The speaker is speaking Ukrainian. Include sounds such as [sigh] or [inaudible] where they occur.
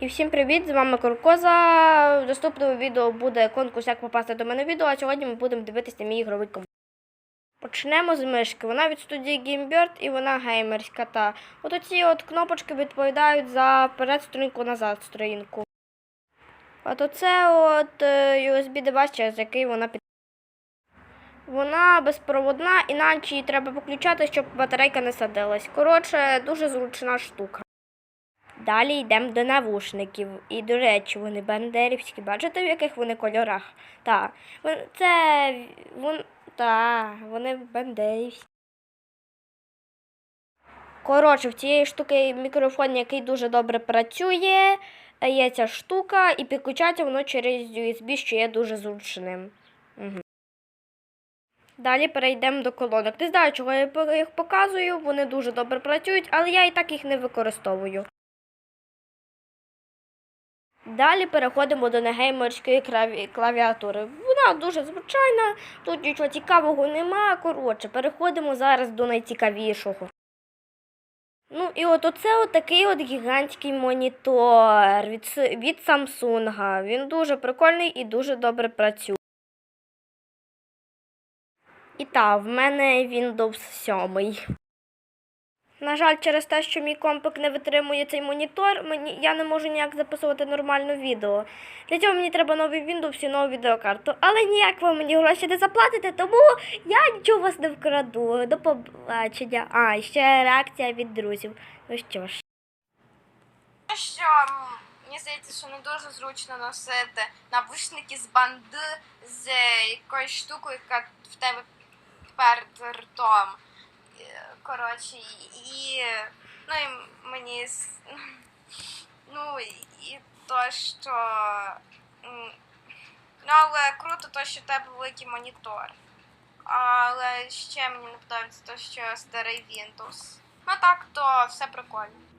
І всім привіт! З вами Куркоза. В наступному відео буде конкурс, як попасти до мене відео, а сьогодні ми будемо дивитися мій ігровий комп'ютер. Почнемо з мишки. Вона від студії GameBird і вона геймерська. Та от оці от кнопочки відповідають за перед сторінку, назад сторінку. От оце от е, USB девайс, через який вона під. Вона безпроводна, іначе її треба включати, щоб батарейка не садилась. Коротше, дуже зручна штука. Далі йдемо до навушників. І, до речі, вони бандерівські. Бачите, в яких вони кольорах? Так. Це вон, та, вони бандерівські. Коротше, в цієї штуки мікрофон, який дуже добре працює. Є ця штука, і підключається воно через USB, що є дуже зручним. Угу. Далі перейдемо до колонок. Не знаю, чого я їх показую, вони дуже добре працюють, але я і так їх не використовую. Далі переходимо до негеймерської клавіатури. Вона дуже звичайна, тут нічого цікавого нема. Коротше, переходимо зараз до найцікавішого. Ну і от оце от от гігантський монітор від, від Samsung. Він дуже прикольний і дуже добре працює. І так, в мене Windows 7. На жаль, через те, що мій компик не витримує цей монітор, мені, я не можу ніяк записувати нормально відео. Для цього мені треба новий Windows і нову відеокарту. Але ніяк ви мені гроші не заплатите, тому я нічого вас не вкраду. До побачення. А, ще реакція від друзів. Ну що ж. Те, що мені здається, що не дуже зручно носити навушники з банди з якоюсь штукою, яка в тебе перед ртом. Коротше, і ну і мені [laughs] ну і то, що ну але круто то, що в тебе великий монітор. Але ще мені не подобається те, що старий Windows. Ну так, то все прикольно.